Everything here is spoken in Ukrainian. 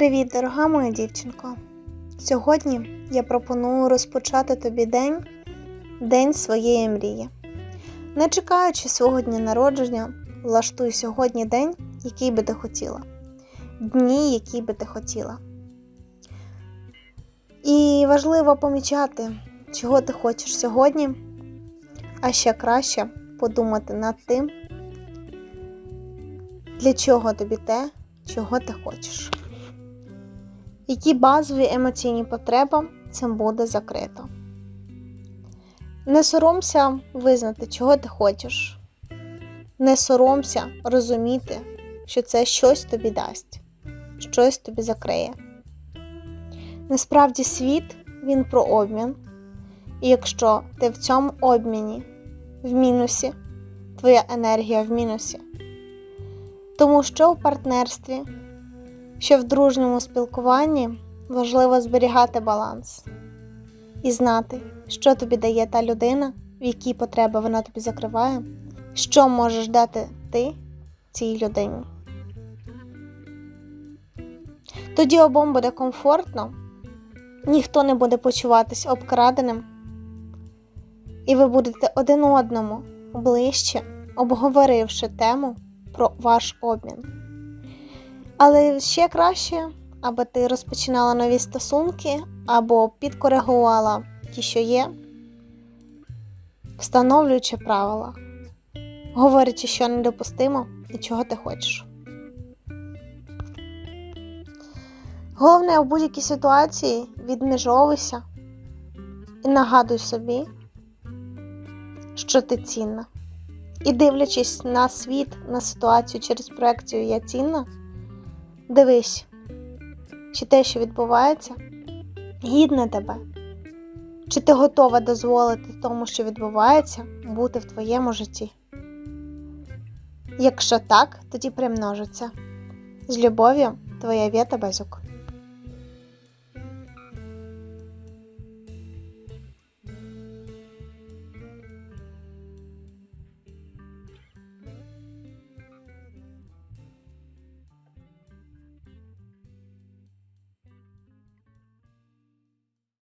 Привіт, дорога моя дівчинко! Сьогодні я пропоную розпочати тобі день, день своєї мрії. Не чекаючи свого дня народження, влаштуй сьогодні день, який би ти хотіла, дні, які би ти хотіла. І важливо помічати, чого ти хочеш сьогодні, а ще краще подумати над тим, для чого тобі те, чого ти хочеш. Які базові емоційні потреби цим буде закрито. Не соромся визнати, чого ти хочеш. Не соромся розуміти, що це щось тобі дасть, щось тобі закриє. Насправді світ він про обмін. І якщо ти в цьому обміні в мінусі, твоя енергія в мінусі. Тому що в партнерстві, що в дружньому спілкуванні важливо зберігати баланс і знати, що тобі дає та людина, в які потреби вона тобі закриває, що можеш дати ти цій людині. Тоді обом буде комфортно, ніхто не буде почуватись обкраденим, і ви будете один одному ближче, обговоривши тему про ваш обмін. Але ще краще, аби ти розпочинала нові стосунки або підкоригувала ті, що є, встановлюючи правила, говорячи, що недопустимо і чого ти хочеш. Головне у будь-якій ситуації відміжовуйся і нагадуй собі, що ти цінна. І дивлячись на світ, на ситуацію через проекцію Я цінна, дивись, чи те, що відбувається, гідне тебе, чи ти готова дозволити тому, що відбувається, бути в твоєму житті. Якщо так, тоді примножиться. З любов'ю, твоя Вєта Безюк.